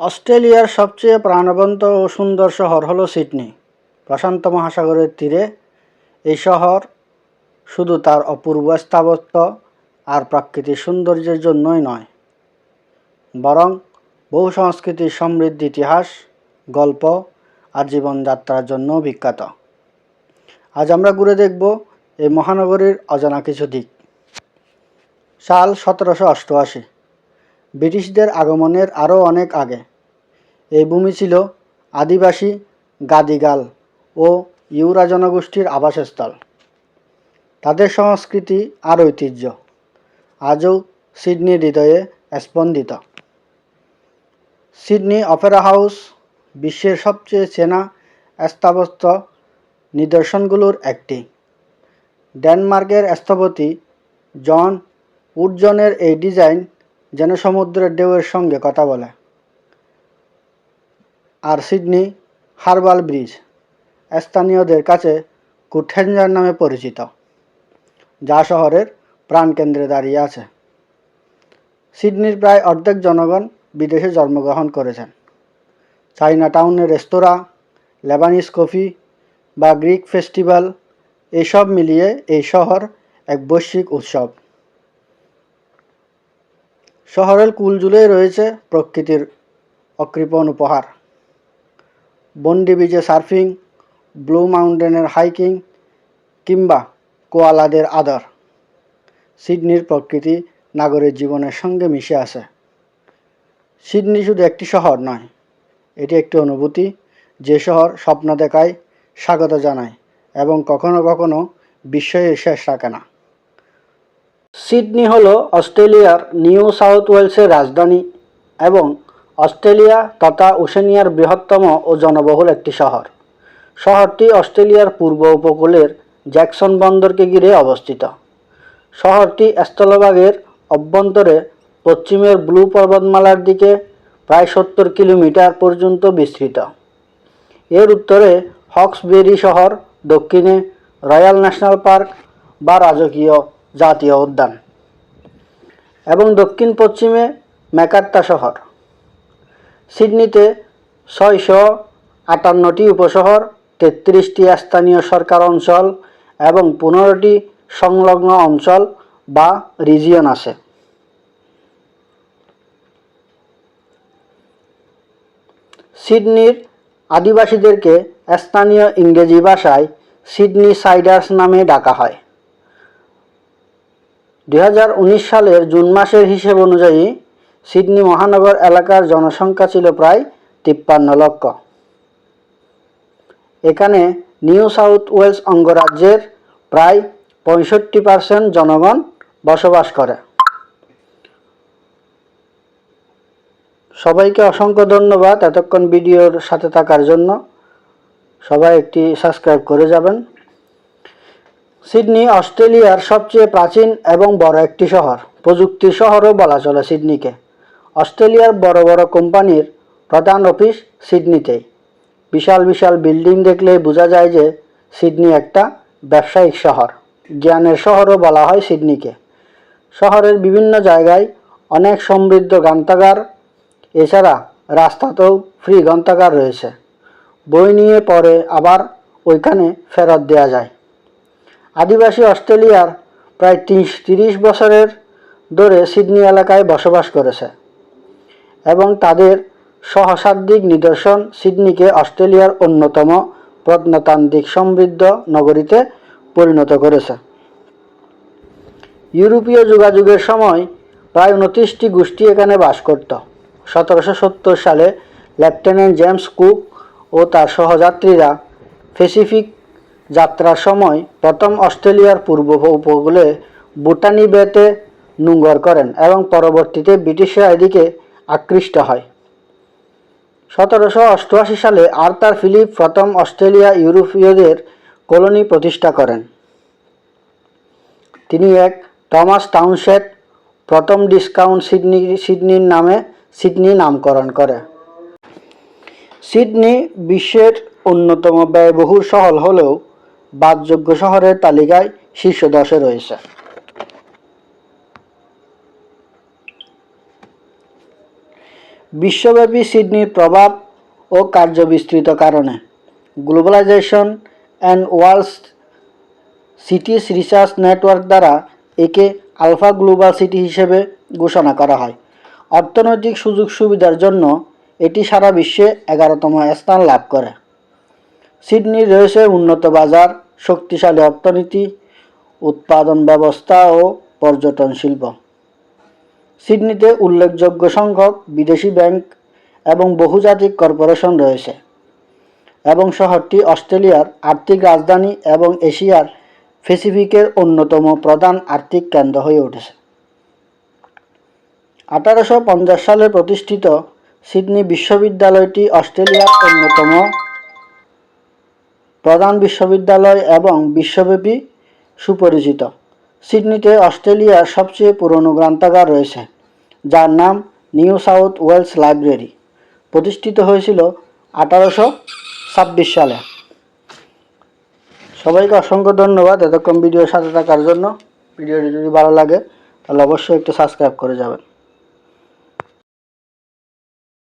অস্ট্রেলিয়ার সবচেয়ে প্রাণবন্ত ও সুন্দর শহর হলো সিডনি। প্রশান্ত মহাসাগরের তীরে এই শহর শুধু তার অপূর্ব স্থাপত্য আর প্রাকৃতিক সৌন্দর্যের জন্যই নয়, বরং বহু সংস্কৃতির সমৃদ্ধ ইতিহাস, গল্প আর জীবনযাত্রার জন্যও বিখ্যাত। আজ আমরা ঘুরে দেখব এই মহানগরীর অজানা কিছু দিক। সাল সতেরোশো অষ্টআশি। ব্রিটিশদের আগমনের আরও অনেক আগে এই ভূমি ছিল আদিবাসী গাদিগাল ও ইউরা জনগোষ্ঠীর আবাসস্থল। তাদের সংস্কৃতি আর ঐতিহ্য আজও সিডনির হৃদয়ে স্পন্দিত। সিডনি অপেরা হাউস বিশ্বের সবচেয়ে চেনা স্থাপত্য নিদর্শনগুলোর একটি। ডেনমার্কের স্থপতি জন উডজনের এই ডিজাইন যেন সমুদ্রের ঢেউয়ের সঙ্গে কথা বলে। আর সিডনি হারবাল ব্রিজ, স্থানীয়দের কাছে কুঠেঞ্জার নামে পরিচিত, যা শহরের প্রাণকেন্দ্রে দাঁড়িয়ে আছে। সিডনির প্রায় অর্ধেক জনগণ বিদেশে জন্মগ্রহণ করেছেন। চাইনা টাউনের রেস্তোরাঁ লেবানিস কফি বা গ্রিক ফেস্টিভ্যাল এইসব মিলিয়ে এই শহর এক বৈশ্বিক উৎসব। শহরের কুলজুলেই রয়েছে প্রকৃতির অকৃপণ উপহার। বন্ডি বিচে সার্ফিং, ব্লু মাউন্টেনের হাইকিং কিংবা কোয়ালাদের আদর। সিডনির প্রকৃতি নাগরিক জীবনের সঙ্গে মিশে আছে। সিডনি শুধু একটি শহর নয়, এটি একটি অনুভূতি। যে শহর স্বপ্ন দেখায়, স্বাগত জানায় এবং কখনো কখনো বিস্ময়ের শেষ রাখে না। সিডনি হল অস্ট্রেলিয়ার নিউ সাউথ ওয়েলসের রাজধানী এবং অস্ট্রেলিয়া তথা ওশেনিয়ার বৃহত্তম ও জনবহুল একটি শহর। শহরটি অস্ট্রেলিয়ার পূর্ব উপকূলের জ্যাকসন বন্দরকে ঘিরে অবস্থিত। শহরটি স্থলভাগের অভ্যন্তরে পশ্চিমের ব্লু পর্বতমালার দিকে প্রায় সত্তর কিলোমিটার পর্যন্ত বিস্তৃত। এর উত্তরে হক্সবেরি শহর, দক্ষিণে রয়্যাল ন্যাশনাল পার্ক বা রাজকীয় জাতীয় উদ্যান। এবং দক্ষিণ পশ্চিমে ম্যাকার্তা শহর। সিডনিতে ছয়শো আটান্নটি উপশহর, তেত্রিশটি স্থানীয় সরকার অঞ্চল এবং পনেরোটি সংলগ্ন অঞ্চল বা রিজিয়ন আছে। সিডনির আদিবাসীদেরকে স্থানীয় ইংরেজি ভাষায় সিডনি সাইডার্স নামে ডাকা হয়। দু হাজার উনিশ সালের জুন মাসের হিসেব অনুযায়ী সিডনি মহানগর এলাকার জনসংখ্যা ছিল প্রায় তিপ্পান্ন লক্ষ। এখানে নিউ সাউথ ওয়েলস অঙ্গরাজ্যের প্রায় পঁয়ষট্টি পার্সেন্ট জনগণ বসবাস করে। সবাইকে অসংখ্য ধন্যবাদ এতক্ষণ ভিডিওর সাথে থাকার জন্য। সবাই একটি সাবস্ক্রাইব করে যাবেন। সিডনি অস্ট্রেলিয়ার সবচেয়ে প্রাচীন এবং বড় একটি শহর। প্রযুক্তি শহরও বলা চলে সিডনিকে। অস্ট্রেলিয়ার বড় বড় কোম্পানির প্রধান অফিস সিডনিতেই বিশাল বিশাল বিল্ডিং দেখলেই বোঝা যায় যে সিডনি একটা ব্যবসায়িক শহর। জ্ঞানের শহরও বলা হয় সিডনিকে। শহরের বিভিন্ন জায়গায় অনেক সমৃদ্ধ গ্রন্থাগার, এছাড়া রাস্তাতেও ফ্রি গ্রন্থাগার রয়েছে। বই নিয়ে পরে আবার ওইখানে ফেরত দেওয়া যায়। আদিবাসী অস্ট্রেলিয়ার প্রায় তিরিশ তিরিশ বছরের ধরে সিডনি এলাকায় বসবাস করেছে। এবং তাদের সহস্রাধিক নিদর্শন সিডনিকে অস্ট্রেলিয়ার অন্যতম প্রত্নতান্ত্রিক সমৃদ্ধ নগরীতে পরিণত করেছে। ইউরোপীয় যোগাযোগের সময় প্রায় উনত্রিশটি গোষ্ঠী এখানে বাস করত। সতেরোশো সত্তর সালে লেফটেন্যান্ট জেমস কুক ও তার সহযাত্রীরা প্যাসিফিক যাত্রার সময় প্রথম অস্ট্রেলিয়ার পূর্ব উপকূলে বুটানি বেতে নোঙ্গর করেন এবং পরবর্তীতে ব্রিটিশরা এদিকে আকৃষ্ট হয়। সতেরোশো অষ্টআশি সালে আর্থার ফিলিপ প্রথম অস্ট্রেলিয়া ইউরোপীয়দের কলোনি প্রতিষ্ঠা করেন। তিনি এক টমাস টাউনশেট প্রথম ডিসকাউন্ট সিডনি, সিডনির নামে সিডনি নামকরণ করে। সিডনি বিশ্বের অন্যতম ব্যয়বহুল শহর হলেও বাদযোগ্য শহরের তালিকায় শীর্ষ দশে রয়েছে। বিশ্বব্যাপী সিডনির প্রভাব ও কার্যবিস্তৃত কারণে। Globalisation and world cities research network দ্বারা একে আলফা গ্লোবাল সিটি হিসেবে ঘোষণা করা হয়। অর্থনৈতিক সুযোগ সুবিধার জন্য এটি সারা বিশ্বে এগারোতম স্থান লাভ করে। সিডনির রয়েছে উন্নত বাজার, শক্তিশালী অর্থনীতি, উৎপাদন ব্যবস্থা ও পর্যটন শিল্প। সিডনিতে উল্লেখযোগ্য সংখ্যক বিদেশি ব্যাংক এবং বহুজাতিক কর্পোরেশন রয়েছে এবং শহরটি অস্ট্রেলিয়ার আর্থিক রাজধানী এবং এশিয়ার প্যাসিফিকের অন্যতম প্রধান আর্থিক কেন্দ্র হয়ে উঠেছে। আঠারোশো পঞ্চাশ সালে প্রতিষ্ঠিত সিডনি বিশ্ববিদ্যালয়টি অস্ট্রেলিয়ার অন্যতম প্রধান বিশ্ববিদ্যালয় এবং বিশ্বব্যাপী সুপরিচিত। সিডনিতে অস্ট্রেলিয়ার সবচেয়ে পুরনো গ্রন্থাগার রয়েছে, যার নাম নিউ সাউথ ওয়েলস লাইব্রেরি। প্রতিষ্ঠিত হয়েছিল আঠারোশো ছাব্বিশ সালে। সবাইকে অসংখ্য ধন্যবাদ এতক্ষণ ভিডিওর সাথে থাকার জন্য। ভিডিওটি যদি ভালো লাগে, তাহলে অবশ্যই একটু সাবস্ক্রাইব করে যাবেন।